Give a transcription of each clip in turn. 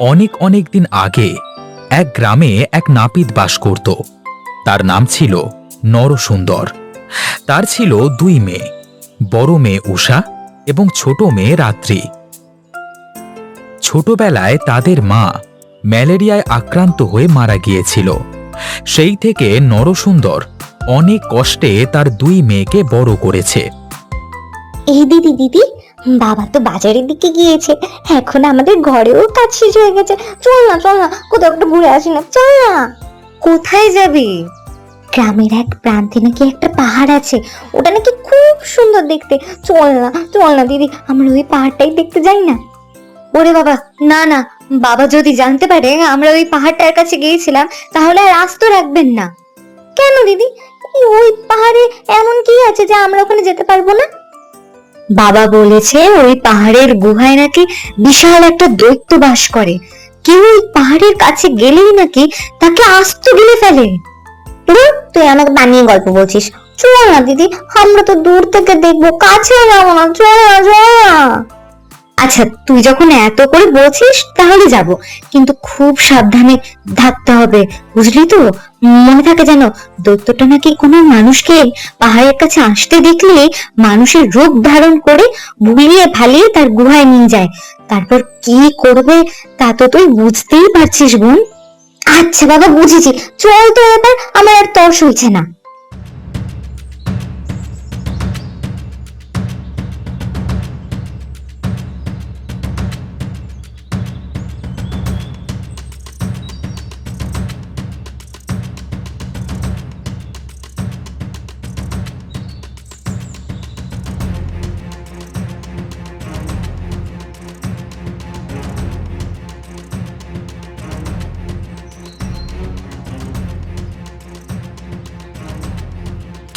অনেক অনেক দিন আগে এক গ্রামে এক নাপিত বাস করত। তার নাম ছিল নরসুন্দর। তার ছিল দুই মেয়ে, বড় মেয়ে উষা এবং ছোট মেয়ে রাত্রি। ছোটবেলায় তাদের মা ম্যালেরিয়ায় আক্রান্ত হয়ে মারা গিয়েছিল। সেই থেকে নরসুন্দর অনেক কষ্টে তার দুই মেয়েকে বড় করেছে। এই দিদি দিদি বাবা তো বাজারের দিকে গিয়েছে। এখন আমাদের ঘরেও কাজ শেষ হয়ে গেছে। চল না চল না কোথাও একটা ঘুরে আসি না চল না। কোথায় যাবি? গ্রামের এক প্রান্তে নাকি একটা পাহাড় আছে। ওটা নাকি খুব সুন্দর দেখতে। চল না চল না দিদি আমরা ওই পাহাড়টাই দেখতে যাই না। ওরে বাবা না না বাবা যদি জানতে পারে আমরা ওই পাহাড়টার কাছে গিয়েছিলাম তাহলে আর আস্ত রাখবেন না। কেন দিদি? ওই পাহাড়ে এমন কি আছে যে আমরা ওখানে যেতে পারব না? বাবা বলেছে, ওই পাহাড়ের গুহায় নাকি বিশাল একটা দৈত্য বাস করে। কেউ ওই পাহাড়ের কাছে গেলেই নাকি তাকে আস্ত গিলে ফেলে। তুই আমাকে বানিয়ে গল্প বলছিস। চল না দিদি, আমরা তো দূর থেকে দেখব। কাছে যাব না, চল না চল না। আচ্ছা তুই যখন এত করে বলছিস, তাহলে যাব। কিন্তু খুব সাবধানে থাকতে হবে, বুঝলি তো? মনে থাকে যেন দৈত্যটা নাকি কোনো মানুষকে পাহাড়ের কাছে আসতে দেখলে মানুষের রূপ ধারণ করে ভুলিয়ে ভালিয়ে তার গুহায় নিয়ে যায়। তারপর কি করবে তা তো তুই বুঝতেই পারছিস, বোন। আচ্ছা বাবা, বুঝেছি। চল তো এবার, আমার আর তর্স হয়েছে না।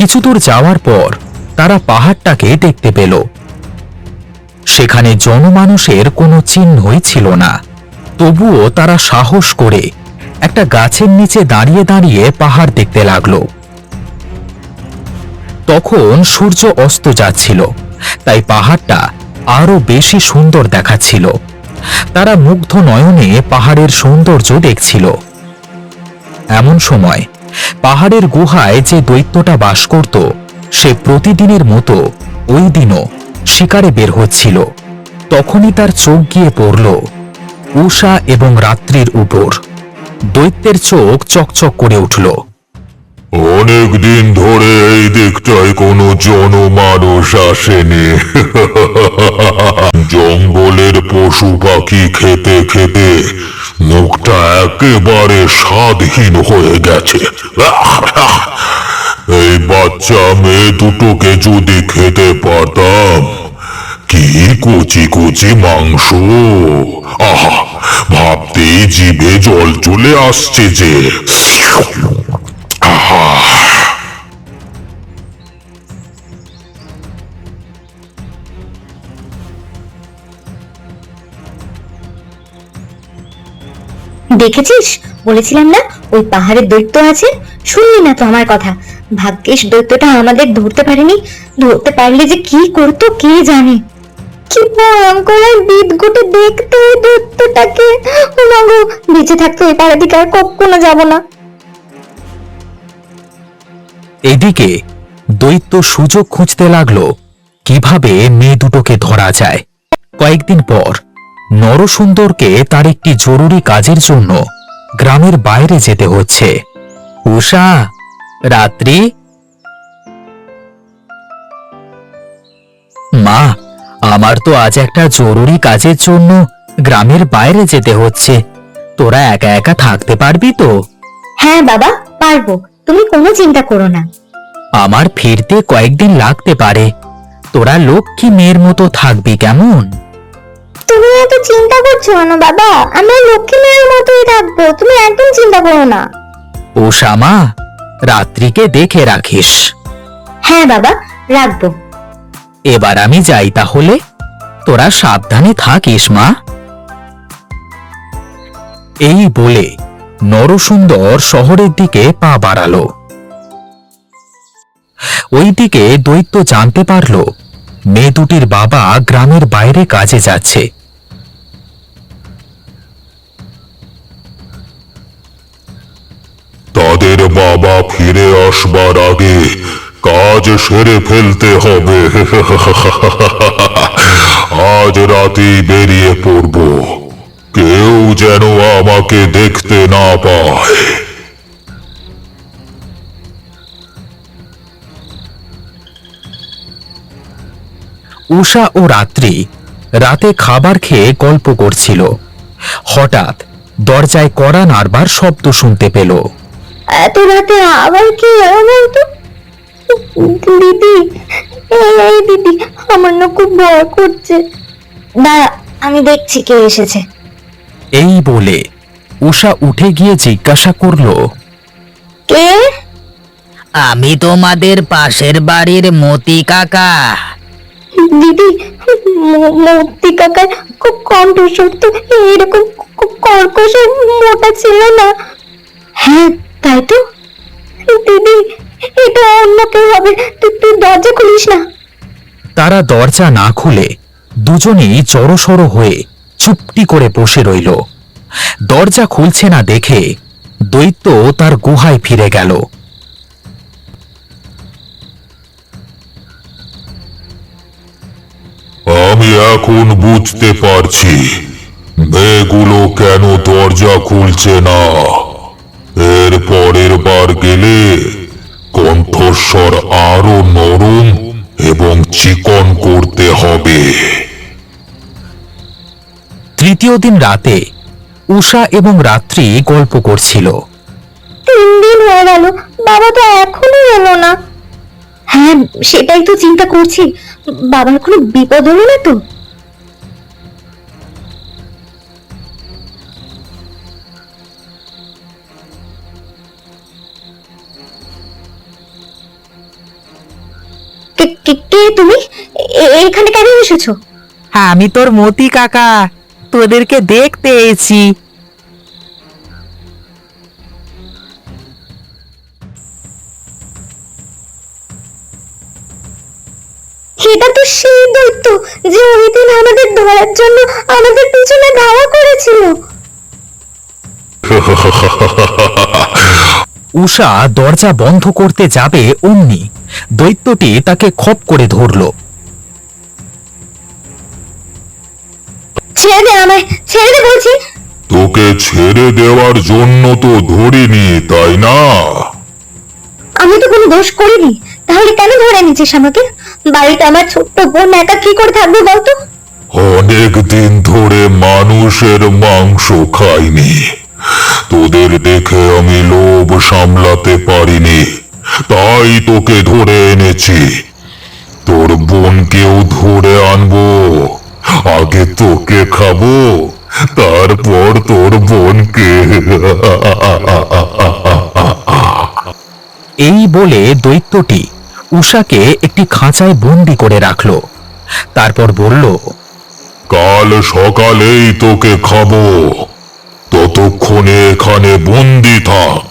কিছু দূর যাওয়ার পর তারা পাহাড়টাকে দেখতে পেল। সেখানে জনমানুষের কোনো চিহ্নই ছিল না। তবুও তারা সাহস করে একটা গাছের নিচে দাঁড়িয়ে দাঁড়িয়ে পাহাড় দেখতে লাগল। তখন সূর্য অস্ত যাচ্ছিল, তাই পাহাড়টা আরও বেশি সুন্দর দেখাচ্ছিল। তারা মুগ্ধ নয়নে পাহাড়ের সৌন্দর্য দেখছিল। এমন সময় পাহাড়ের গুহায় যে দৈত্যটা বাস করত, সে প্রতিদিনের মতো ওই দিনও শিকারে বের হচ্ছিল। তখনই তার চোখ গিয়ে পড়ল উষা এবং রাত্রির উপর। দৈত্যের চোখ চকচক করে উঠল। অনেক দিন ধরে এই দিকটায় কোনো জনমানুষ আসেনি। জঙ্গলের পশু পাখি খেতে খেতে মুখটা একেবারে স্বাদহীন হয়ে গেছে। এই বাচ্চা মেয়ে দুটোকে যদি খেতে পারতাম, কি কুচি কুচি মাংস? আহা, ভাবতেই জিভে জল চলে আসছে যে। দেখেছিস? বলেছিলাম না, ওই পাহাড়ের দৈত্য আছে? শুনলি না তো আমার কথা। ভাগ্যিস দৈত্যটা আমাদের ধরতে পারেনি। ধরতে পারলে যে কি করতো, কে জানে? কি ভয়ঙ্কর আর বিদঘুটে দেখতো ওই দৈত্যটাকে। বেঁচে থাকতো ওই পাড়া দিকে আর কখনো যাব না। এদিকে দৈত্য সুযোগ খুঁজতে লাগল, কীভাবে মেয়ে দুটোকে ধরা যায়। কয়েকদিন পর নরসুন্দরকে তার একটি জরুরি কাজের জন্য গ্রামের বাইরে যেতে হচ্ছে। উষা রাত্রি। মা আমার তো আজ একটা জরুরি কাজের জন্য গ্রামের বাইরে যেতে হচ্ছে। তোরা একা একা থাকতে পারবি তো? হ্যাঁ বাবা পারব। তুমি কোনো চিন্তা করো না। আমার ফিরতে কয়েকদিন লাগতে পারে। তোরা লক্ষ্মী মেয়ের মতো থাকবি কেমন? তুমি এত চিন্তা করছ না বাবা? আমরা লক্ষ্মী মেয়ের মতোই থাকব তুমি একদম চিন্তা করো না। ও শ্যামা রাত্রিকে দেখে রাখিস। হ্যাঁ বাবা রাখব। এবার আমি যাই তাহলে। তোরা সাবধানে থাকিস মা। এই বলে নরসুন্দর শহরের দিকে পা বাড়ালো। ওইদিকে দৈত্য জানতে পারল মেয়ে দুটির বাবা গ্রামের বাইরে কাজে যাচ্ছে। বাবা ফিরে আসবার আগে কাজ সেরে ফেলতে হবে। আজ রাতেই বেরিয়ে পড়ব। কেউ যেন আমাকে দেখতে না পায়। উষা ও রাত্রি রাতে খাবার খেয়ে গল্প করছিল। হঠাৎ দরজায় কড়া নাড়বার শব্দ শুনতে পেল। এত রাতে আবার কি বলতো? দিদি এই দিদি আমার না খুব ভয় করছে। দাঁড়া আমি দেখছি কে এসেছে। এই বলে উষা উঠে গিয়ে জিজ্ঞাসা করল কে? আমি তোমাদের পাশের বাড়ির মতি কাকা। দিদি মূর্তি কাকার খুব কণ্ঠস্বর তো এরকম কর্কশ মোটা ছিল না। হ্যাঁ তাই তো? দিদি এটা অন্য কেউ হবে। তুই দরজা খুলিস না। তারা দরজা না খুলে দুজনেই জড়সড় হয়ে চুপটি করে বসে রইল। দরজা খুলছে না দেখে দৈত্য তার গুহায় ফিরে গেল। আমি এখন বুঝতে পারছি মেয়েগুলো কেন দরজা খুলছে না। পরের বার গেলে কণ্ঠস্বর আরও নরম এবং চিকন করতে হবে। তৃতীয় দিন রাতে উষা এবং রাত্রি গল্প করছিল। তিন দিন হয়ে গেল বাবা তো এখনও এলো না। হ্যাঁ সেটাই তো চিন্তা করছি। বাবার কোনো বিপদ হলো না তো? কে- কে- তুমি? এ- এখানে কেন এসেছ? আমি তোর মতি কাকা। তোদেরকে দেখতে এসেছি। সেটা তো সেই দৈত্য যে ওই দিন আমাদের ধরার জন্য আমাদের পিছনে ধাওয়া করেছিল। উষা দরজা বন্ধ করতে যাবে অমনি। দৈত্যটি তাকে খপ করে ধরল। ছেড়ে দে আমায় ছেড়ে দে বলছি। তোকে ছেড়ে দেওয়ার জন্য তো ধরিনি তাই না? আমি তো কোনো দোষ করিনি। তাহলে কেন ধরে নিচ্ছিস আমাকে? বাড়িতে আমার ছোট্ট বোন একা কি করে থাকবে বলতো? অনেক দিন ধরে মানুষের মাংস খাইনি। তোদের দেখে আমি লোভ সামলাতে পারিনি তাই তোকে ধরে এনেছি। তোর বোনকেও ধরে আনব আগে তোকে খাব তারপর তোর বোনকে। এই বলে দৈত্যটি উষাকে একটি খাঁচায় বন্দি করে রাখল। তারপর বলল কাল সকালেই তোকে খাব। ততক্ষণে এখানে বন্দি থাক।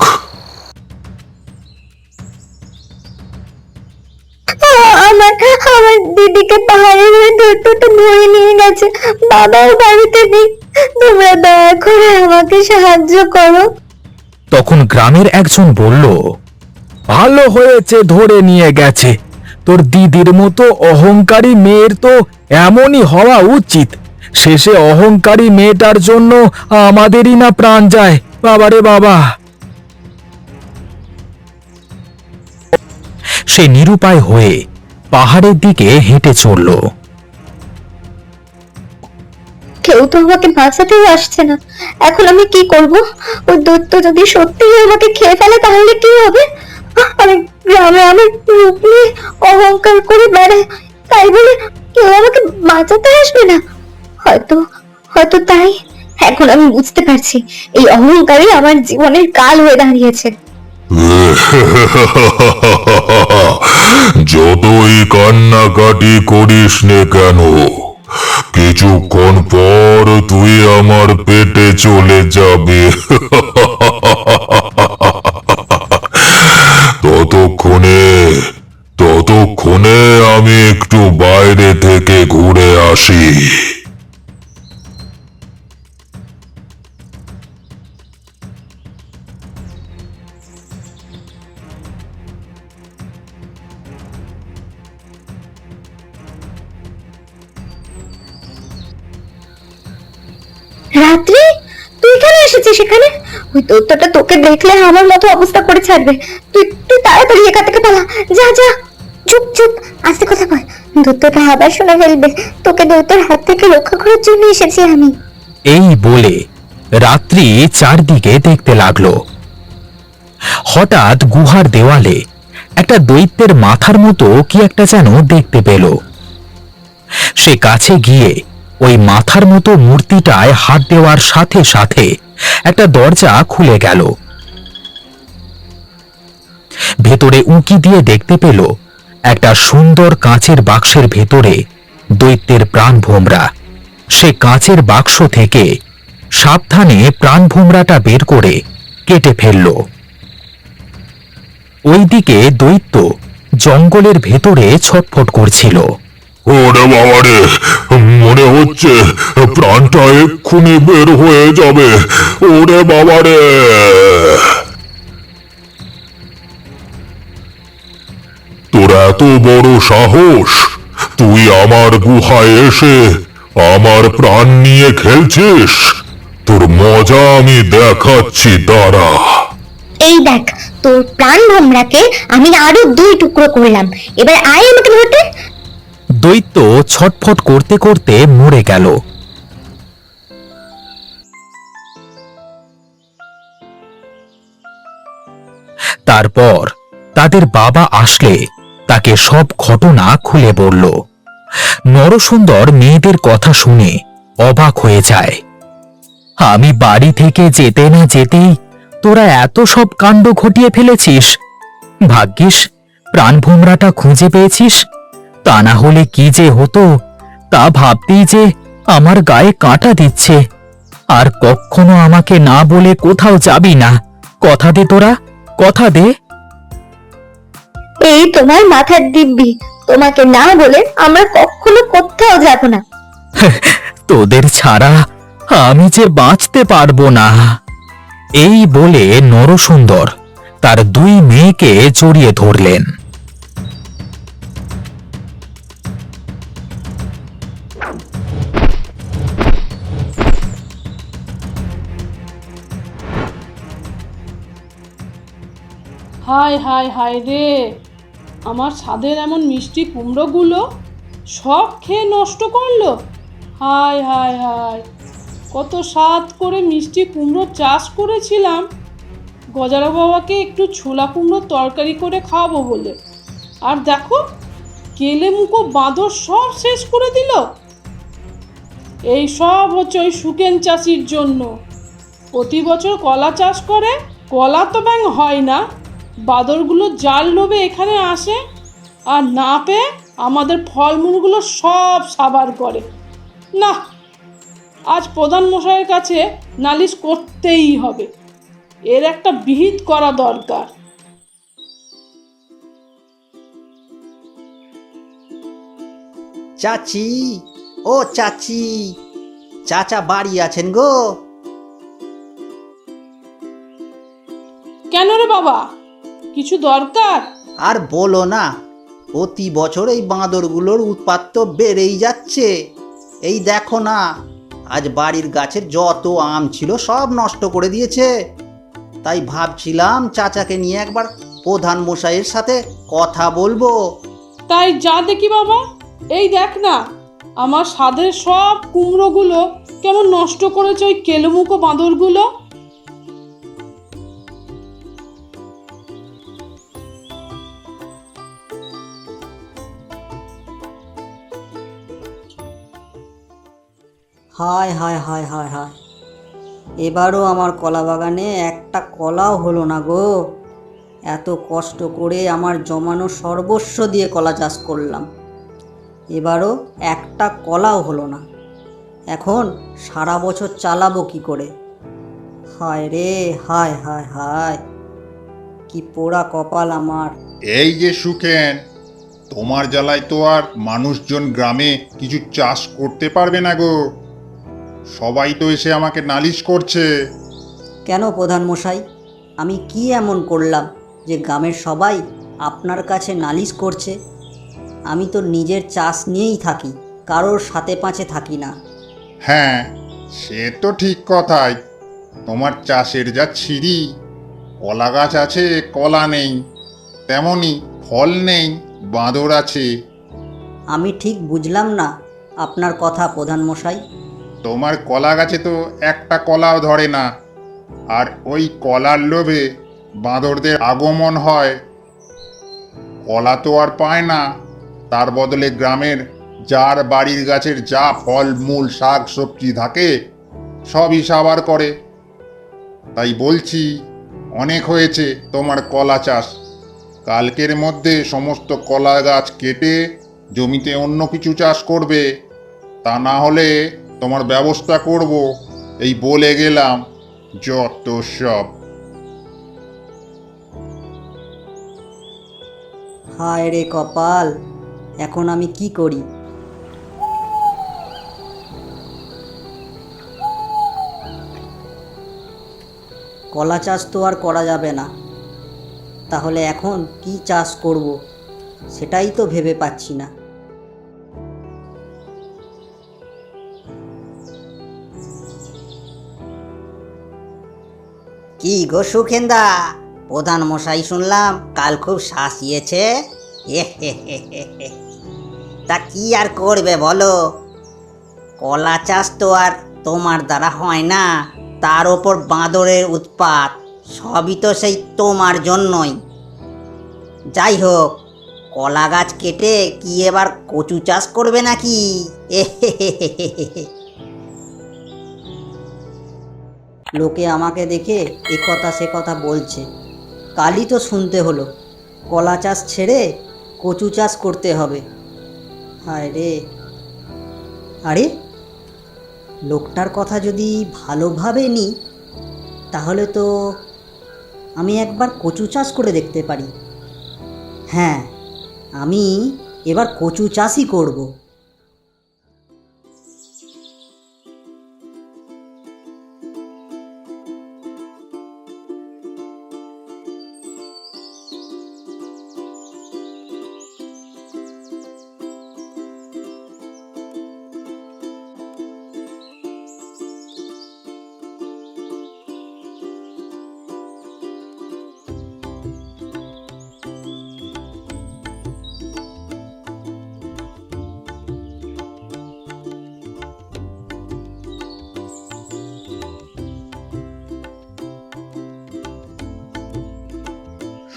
আমার আমার দিদিকে পাহাড়ের ওই দৈত্যটা ধরে নিয়ে গেছে। বাবাও বাড়িতে নেই। তোমরা দয়া করে আমাকে সাহায্য করো। তখন গ্রামের একজন বলল ভালো হয়েছে ধরে নিয়ে গেছে। তোর দিদির মতো অহংকারী মেয়ের তো এমনই হওয়া উচিত। শেষে অহংকারী মেয়েটার জন্য আমাদেরই না প্রাণ যায়। বাবারে বাবা। সে নিরুপায় হয়ে পাহাড়ের দিকে হেঁটে চলল। কেউ তো আমাকে বাঁচাতেও আসছে না। এখন আমি কি করব? ওই দৈত্য যদি সত্যিই আমাকে খেয়ে ফেলে, তাহলে কি হবে? আমি গ্রামে আমার রূপ নিয়ে অহংকার করে বেড়াই, তাই বলে কেউ আমাকে বাঁচাতে আসবে না। হয়তো হয়তো তাই। এখন আমি বুঝতে পারছি, এই অহংকারই আমার জীবনের কাল হয়ে দাঁড়িয়েছে। যতই কান্নাকাটি করিস নে কেন, কিছুক্ষণ পর তুই আমার পেটে চলে যাবে। ততক্ষণে ততক্ষণে আমি একটু বাইরে থেকে ঘুরে আসি। দৈত্যটা তোকে দেখলে আমার মতো অবস্থা করে ছাড়বে। তুই তুই তাড়াতাড়ি এখান থেকে পালা। যা যা। চুপ চুপ। আস্তে কথা বল। দৈত্যটা আবার শুনে ফেলবে। তোকে দৈত্যের হাত থেকে রক্ষা করার জন্য এসেছি আমি। এই বলে রাত্রি চারদিকে দেখতে লাগল। হঠাৎ গুহার দেওয়ালে একটা দৈত্যের মাথার মতো কি একটা যেন দেখতে পেল। সে কাছে গিয়ে ওই মাথার মতো মূর্তিটায় হাত দেওয়ার সাথে সাথে একটা দরজা খুলে গেল। ভেতরে উঁকি দিয়ে দেখতে পেল একটা সুন্দর কাঁচের বাক্সের ভেতরে দৈত্যের প্রাণ ভোমরা। সে কাঁচের বাক্স থেকে সাবধানে প্রাণ ভোমরাটা বের করে কেটে ফেলল। ওইদিকে দৈত্য জঙ্গলের ভেতরে ছটফট করছিল। ওরে বাবারে, মনে হচ্ছে প্রাণটা এক্ষুনি বের হয়ে যাবে। ওরে বাবারে। তোর এত বড় সাহস, তুই আমার গুহায় এসে আমার প্রাণ নিয়ে খেলছিস? তোর মজা আমি দেখাচ্ছি, দাঁড়া। এই দেখ, তোর প্রাণ ভোমরাকে আমি আরও দুই টুকরো করলাম। এবার আয় আমাকে ধরতে। দৈত্য ছটফট করতে করতে মরে গেল। তারপর তাদের বাবা আসলে তাকে সব ঘটনা খুলে বলল। নরসুন্দর মেয়েদের কথা শুনে অবাক হয়ে যায়। আমি বাড়ি থেকে যেতে না যেতেই তোরা এত সব কাণ্ড ঘটিয়ে ফেলেছিস। ভাগ্যিস প্রাণভোমরাটা খুঁজে পেয়েছিস। তা না হলে কি যে হতো তা ভাবতেই যে আমার গায়ে কাঁটা দিচ্ছে। আর কখনো আমাকে না বলে কোথাও যাবি না। কথা দে তোরা কথা দে। এই তোমার মাথার দিব্যি তোমাকে না বলে আমরা কখনো কোথাও যাব না। তোদের ছাড়া আমি যে বাঁচতে পারব না। এই বলে নরসুন্দর তার দুই মেয়েকে জড়িয়ে ধরলেন। হায় হায় হায় রে। আমার ছাদের এমন মিষ্টি কুমড়োগুলো সব খেয়ে নষ্ট করল। হায় হায় হায়, কত স্বাদ করে মিষ্টি কুমড়ো চাষ করেছিলাম। গজারা বাবাকে একটু ছোলা কুমড়োর তরকারি করে খাওয়াবো বলে। আর দেখো, কেলে মুখো বাঁদর সব শেষ করে দিল। এই সব হচ্ছে ওই সুকেন চাষির জন্য। প্রতি বছর কলা চাষ করে, কলা তো ব্যাং হয় না। বাদরগুলো জাল লোভে এখানে আসে আর না পেয়ে আমাদের ফলমূলগুলো সব সাবার করে। না আজ প্রধান মশাইয়ের কাছে নালিশ করতেই হবে। এর একটা বিহিত করা দরকার। চাচি ও চাচি চাচা বাড়ি আছেন গো। কেন রে বাবা? কিছু দরকার? আর বলো না প্রতি বছর এই বাঁদরগুলোর উৎপাত তো বেড়েই যাচ্ছে। এই দেখো না আজ বাড়ির গাছের যত আম ছিল সব নষ্ট করে দিয়েছে। তাই ভাবছিলাম চাচাকে নিয়ে একবার প্রধান মশাইয়ের সাথে কথা বলব। তাই যা দেখি বাবা এই দেখ না আমার স্বাদের সব কুমড়োগুলো কেমন নষ্ট করেছে ওই কেলমুখো বাঁদরগুলো। হায় হায় হায় হায় হায়। এবারও আমার কলা বাগানে একটা কলাও হলো না গো। এত কষ্ট করে আমার জমানো সর্বস্ব দিয়ে কলা চাষ করলাম। এবারও একটা কলাও হলো না। এখন সারা বছর চালাবো কি করে? হায় রে, হায় হায় হায়। কি পোড়া কপাল আমার। এই যে সুখেন, তোমার জ্বালায় তো আর মানুষজন গ্রামে কিছু চাষ করতে পারবে না গো। সবাই তো এসে আমাকে নালিশ করছে। কেন প্রধান মশাই? আমি কি এমন করলাম যে গ্রামের সবাই আপনার কাছে নালিশ করছে? আমি তো নিজের চাষ নিয়েই থাকি কারোর সাথে পাঁচে থাকি না। হ্যাঁ সে তো ঠিক কথাই। তোমার চাষের যা ছিরি কলা গাছ আছে কলা নেই তেমনি ফল নেই বাঁদর আছে। আমি ঠিক বুঝলাম না আপনার কথা প্রধান মশাই। তোমার কলা গাছে তো একটা কলাও ধরে না। আর ওই কলার লোভে বাঁদরদের আগমন হয়। কলা তো আর পায় না। তার বদলে গ্রামের যার বাড়ির গাছের যা ফল, মূল, শাক, সবজি থাকে, সবই সাবার করে। তাই বলছি, অনেক হয়েছে তোমার কলা চাষ। কালকের মধ্যে সমস্ত কলা গাছ কেটে জমিতে অন্য কিছু চাষ করবে। তা না হলে তোমার ব্যবস্থা করব। এই বলে গেলাম, যত সব। হায় রে কপাল, এখন আমি কি করি? কলা চাষ তো আর করা যাবে না। তাহলে এখন কি চাষ করব, সেটাই তো ভেবে পাচ্ছি না। কি গো সুখেন্দা প্রধান মশাই শুনলাম কাল খুব শাসিয়েছে তা কি আর করবে বলো? কলা চাষ তো আর তোমার দ্বারা হয় না, তার ওপর বাঁদরের উৎপাত, সবই তো সেই তোমার জন্যই। যাই হোক, কলা গাছ কেটে কি এবার কচু চাষ করবে নাকি? লোকে আমাকে দেখে এ কথা সে কথা বলছে। কালই তো শুনতে হলো। কলা চাষ ছেড়ে কচু চাষ করতে হবে। হায় রে। আরে, লোকটার কথা যদি ভালোভাবে নিই তাহলে তো আমি একবার কচু চাষ করে দেখতে পারি। হ্যাঁ আমি এবার কচু চাষই করব।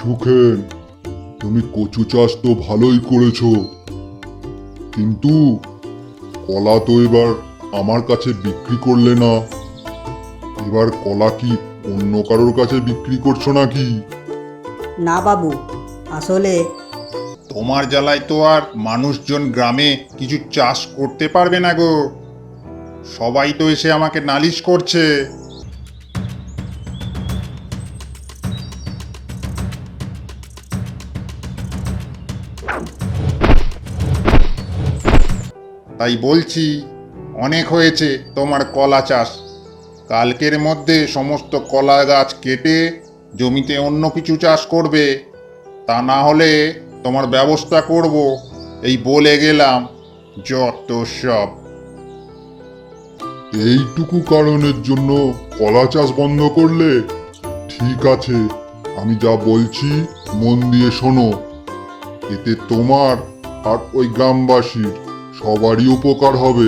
সুখেন তুমি কচু চাষ তো ভালোই করেছ। কিন্তু কলা তো এবার আমার কাছে বিক্রি করলে না। এবার কলা কি অন্য কারোর কাছে বিক্রি করছ নাকি? না বাবু আসলে তোমার জ্বালায় তো আর মানুষজন গ্রামে কিছু চাষ করতে পারবে না গো। সবাই তো এসে আমাকে নালিশ করছে। তাই বলছি, অনেক হয়েছে তোমার কলা চাষ। কালকের মধ্যে সমস্ত কলা গাছ কেটে জমিতে অন্য কিছু চাষ করবে। তা না হলে তোমার ব্যবস্থা করব। এই বলে গেলাম, যত সব। এইটুকু কারণের জন্য কলা চাষ বন্ধ করলে ঠিক আছে, আমি যা বলছি মন দিয়ে শোনো। এতে তোমার আর ওই গ্রামবাসীর সবারই উপকার হবে।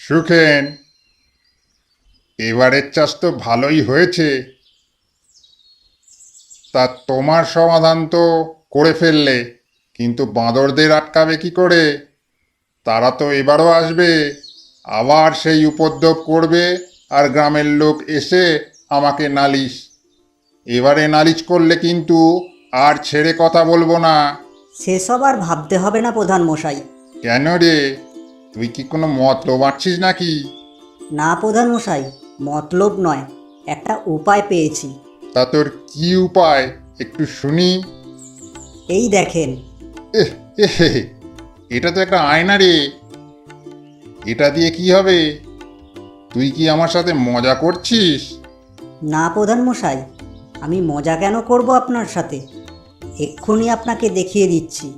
সুখেন। এবারের চাষ তো ভালোই হয়েছে। তা তোমার সমাধান তো করে ফেললে কিন্তু বাঁদরদের আটকাবে কি করে? তারা তো এবারও আসবে আবার সেই উপদ্রব করবে আর গ্রামের লোক এসে আমাকে নালিশ। এবারে নালিশ করলে কিন্তু আর ছেড়ে কথা বলব না। সেসব আর ভাবতে হবে না প্রধান মশাই। কেন রে? তুই কি কোনো মতলব আছিস নাকি? না প্রধান মশাই মতলব নয় একটা উপায় পেয়েছি। তা তোর কি উপায়? একটু শুনি। এই দেখেন। এহ, এহে, এটা তো একটা আয়না রে। এটা দিয়ে কি হবে? তুই কি আমার সাথে মজা করছিস? না প্রধান মশাই আমি মজা কেন করব আপনার সাথে? এক্ষুনি আপনাকে দেখিয়ে দিচ্ছি।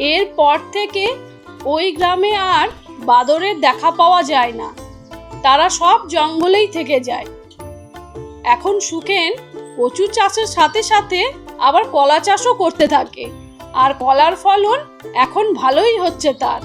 এরপর থেকে ওই গ্রামে আর বাদরের দেখা পাওয়া যায় না। তারা সব জঙ্গলেই থেকে যায়। এখন সুখেন কচু চাষের সাথে সাথে আবার কলা চাষও করতে থাকে। আর কলার ফলন এখন ভালোই হচ্ছে তার।